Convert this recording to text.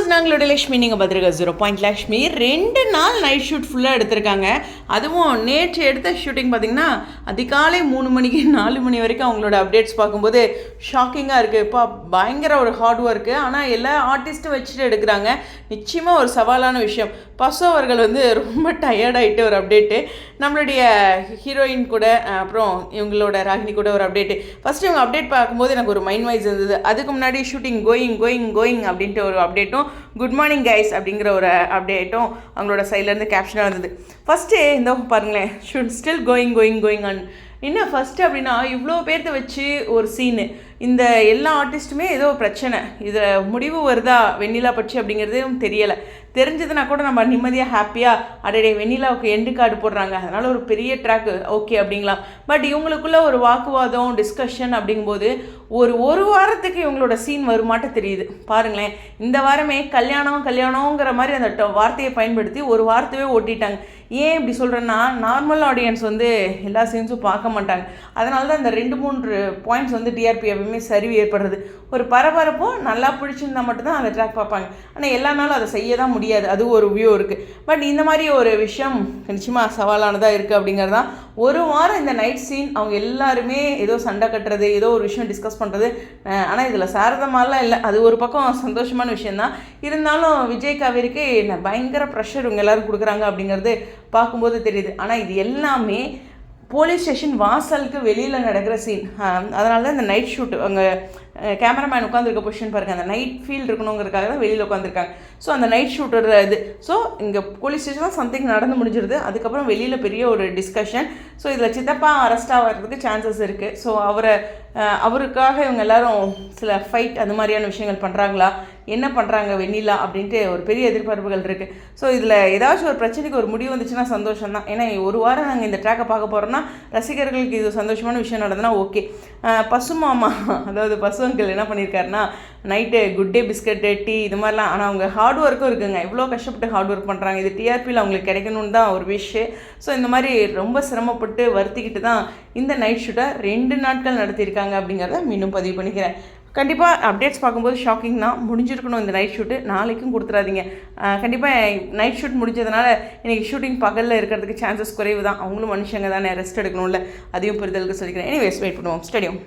Viewers நாங்களோட Lakshmi நீங்கள் பார்த்துருக்க zero point Lakshmi. ரெண்டு நாள் நைட் ஷூட் ஃபுல்லாக எடுத்திருக்காங்க. அதுவும் நேற்று எடுத்த ஷூட்டிங் பார்த்தீங்கன்னா அதிகாலை மூணு மணிக்கு நாலு மணி வரைக்கும் அவங்களோட அப்டேட்ஸ் பார்க்கும்போது ஷாக்கிங்காக இருக்குது இப்போ பயங்கர ஒரு ஹார்ட் ஒர்க்கு ஆனால் எல்லா ஆர்டிஸ்ட்டும் வச்சுட்டு எடுக்கிறாங்க. நிச்சயமாக ஒரு சவாலான விஷயம். பசு அவர்கள் வந்து ரொம்ப டயர்டாயிட்டு ஒரு அப்டேட்டு நம்மளுடைய ஹீரோயின் கூட அப்புறம் இவங்களோட ராகினி கூட ஒரு அப்டேட்டு ஃபஸ்ட்டு இவங்க அப்டேட் பார்க்கும்போது எனக்கு ஒரு மைண்ட் வைஸ் இருந்தது. அதுக்கு முன்னாடி ஷூட்டிங் கோயிங் கோயிங் கோயிங் அப்படின்ட்டு ஒரு அப்டேட்டும் குட் மார்னிங் கைஸ் அப்படிங்கிற ஒரு அப்டேட்டும் அவங்களோட சைட்லேருந்து கேப்ஷனாக இருந்தது ஃபஸ்ட்டு இந்த பாருங்களேன். Shoot still going going going on என்ன ஃபஸ்ட்டு அப்படின்னா இவ்வளோ பேர்த்த வச்சு ஒரு சீனு இந்த எல்லா ஆர்டிஸ்ட்டுமே ஏதோ பிரச்சனை. இதில் முடிவு வருதா வெண்ணிலா பட்சி அப்படிங்கிறதும் தெரியலை. தெரிஞ்சதுன்னா கூட நம்ம நிம்மதியாக ஹாப்பியாக அடடே வெண்ணிலாவுக்கு எண்டு கார்டு போடுறாங்க. அதனால் ஒரு பெரிய ட்ராக்கு ஓகே அப்படிங்களாம் பட் இவங்களுக்குள்ள ஒரு வாக்குவாதம் டிஸ்கஷன் அப்படிங்கும்போது ஒரு ஒரு வாரத்துக்கு இவங்களோட சீன் வருமாட்ட தெரியுது. பாருங்களேன் இந்த வாரமே கல்யாணம் கல்யாணங்கிற மாதிரி அந்த ட- வார்த்தையை பயன்படுத்தி ஒரு வார்த்தையே ஓட்டிட்டாங்க. ஏன் இப்படி சொல்கிறேன்னா நார்மல் ஆடியன்ஸ் வந்து எல்லா சீன்ஸும் பார்க்க மாட்டாங்க. அதனால தான் இந்த ரெண்டு மூன்று பாயிண்ட்ஸ் வந்து டிஆர்பி எப்பவுமே சரிவு ஏற்படுறது. ஒரு பரபரப்பும் நல்லா பிடிச்சிருந்தா மட்டும்தான் அந்த ட்ராக் பார்ப்பாங்க. ஆனால் எல்லா நாளும் அதை செய்ய தான் முடியாது. அது ஒரு வியூ இருக்குது பட் இந்த மாதிரி ஒரு விஷயம் நிச்சயமாக சவாலானதாக இருக்குது அப்படிங்கிறது தான் ஒரு வாரம் இந்த நைட் சீன் அவங்க எல்லாருமே ஏதோ சண்டை கட்டுறது ஏதோ ஒரு விஷயம் டிஸ்கஸ் பண்ணுறது ஆனால் இதில் சாரதமாலாம் இல்லை. அது ஒரு பக்கம் சந்தோஷமான விஷயந்தான் இருந்தாலும் விஜய் காவேரிக்கு பயங்கர ப்ரெஷர் இவங்க எல்லாரும் கொடுக்குறாங்க அப்படிங்கிறது பார்க்கும்போது தெரியுது. ஆனால் இது எல்லாமே போலீஸ் ஸ்டேஷன் வாசலுக்கு வெளியில் நடக்கிற சீன் அதனால தான் இந்த நைட் ஷூட் அங்கே கேமராமேன் உட்காந்துருக்க பொசிஷன் பாருங்கள் அந்த நைட் ஃபீல் இருக்கணுங்கிறதுக்காக தான் வெளியில் உட்காந்துருக்காங்க ஸோ அந்த நைட் ஷூட்டோட இது. ஸோ இங்கே போலீஸ் ஸ்டேஷனில் சம்திங் நடந்து முடிஞ்சிருது. அதுக்கப்புறம் வெளியில் பெரிய ஒரு டிஸ்கஷன் ஸோ இதில் சித்தப்பா அரெஸ்ட் ஆகிறதுக்கு சான்சஸ் இருக்குது ஸோ அவரை அவருக்காக இவங்க எல்லாரும் சில ஃபைட் அந்த மாதிரியான விஷயங்கள் பண்ணுறாங்களா என்ன பண்ணுறாங்க வெண்ணிலா அப்படின்ட்டு ஒரு பெரிய எதிர்பார்ப்புகள் இருக்குது ஸோ இதில் ஏதாச்சும் ஒரு பிரச்சனைக்கு ஒரு முடிவு வந்துச்சுன்னா சந்தோஷம் தான். ஏன்னா ஒரு வாரம் நாங்கள் இந்த ட்ராக்கை பார்க்க போகிறோன்னா ரசிகர்களுக்கு இது சந்தோஷமான விஷயம் நடந்ததுன்னா ஓகே பசுமாமா அதாவது பசு அங்கிள் என்ன பண்ணியிருக்காருன்னா night good day biscuit tea இது மாதிரிலாம். ஆனால் அவங்க ஹார்ட் ஒர்க்கும் இருக்குங்க. இவ்வளோ கஷ்டப்பட்டு ஹார்ட் ஒர்க் பண்ணுறாங்க இது டிஆர்பியில் அவங்களுக்கு கிடைக்கணும்னு தான் ஒரு விஷ் ஸோ இந்த மாதிரி ரொம்ப சிரமப்பட்டு வருத்திக்கிட்டு தான் இந்த நைட் ஷூட்டை ரெண்டு நாட்கள் நடத்தியிருக்காங்க அப்படிங்கிறத மீண்டும் பதிவு பண்ணிக்கிறேன். கண்டிப்பாக அப்டேட்ஸ் பார்க்கும்போது ஷாக்கிங் தான். முடிஞ்சிருக்கணும் இந்த நைட் ஷூட்டு நாளைக்கும் கொடுத்துடாதீங்க கண்டிப்பாக நைட் ஷூட் முடிஞ்சதுனால இன்றைக்கி ஷூட்டிங் பகலில் இருக்கிறதுக்கு சான்சஸ் குறைவு தான். அவங்களும் மனுஷங்க தானே. ரெஸ்ட் எடுக்கணும்ல. அதையும் புரிதலுக்கு சொல்லிக்கிறேன். எனிவேஸ் வெயிட் பண்ணுவோம். ஸ்டடியம்